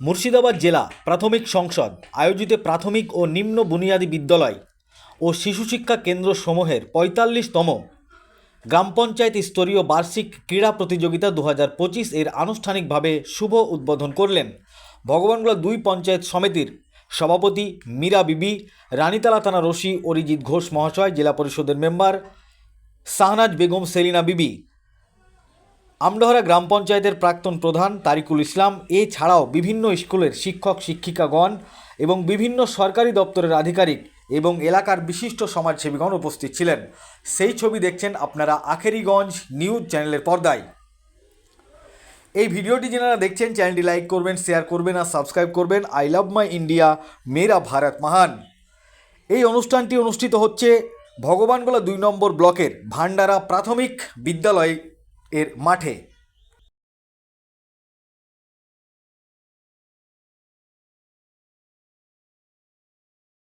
মুর্শিদাবাদ জেলা প্রাথমিক সংসদ, আয়োজিত প্রাথমিক ও নিম্ন বুনিয়াদী বিদ্যালয় ও শিশু শিক্ষা কেন্দ্র সমূহের পঁয়তাল্লিশতম গ্রাম পঞ্চায়েত স্তরীয় বার্ষিক ক্রীড়া প্রতিযোগিতা দু হাজার পঁচিশ এর আনুষ্ঠানিকভাবে শুভ উদ্বোধন করলেন ভগবানগোলা দুই পঞ্চায়েত সমিতির সভাপতি মীরা বিবি, রানীতলা থানা রশি অরিজিৎ ঘোষ মহাশয়, জেলা পরিষদের মেম্বার শাহনাজ বেগম, সেলিনা বিবি। আমডহরা গ্রাম পঞ্চায়েতের প্রাক্তন প্রধান তারিকুল ইসলাম, এছাড়াও বিভিন্ন স্কুলের শিক্ষক, শিক্ষিকাগণ এবং বিভিন্ন সরকারি দপ্তরের আধিকারিক এবং এলাকার বিশিষ্ট সমাজসেবীগণ উপস্থিত ছিলেন। সেই ছবি দেখছেন আপনারা আখেরিগঞ্জ নিউজ চ্যানেলের পর্দায়। এই ভিডিওটি যারা দেখছেন, চ্যানেলটি লাইক করবেন, শেয়ার করবেন আর সাবস্ক্রাইব করবেন। আই লাভ মাই ইন্ডিয়া, মেরা ভারত মহান। এই অনুষ্ঠানটি অনুষ্ঠিত হচ্ছে ভগবানগোলা দুই নম্বর ব্লকের ভান্ডারা প্রাথমিক বিদ্যালয় এর মাঠে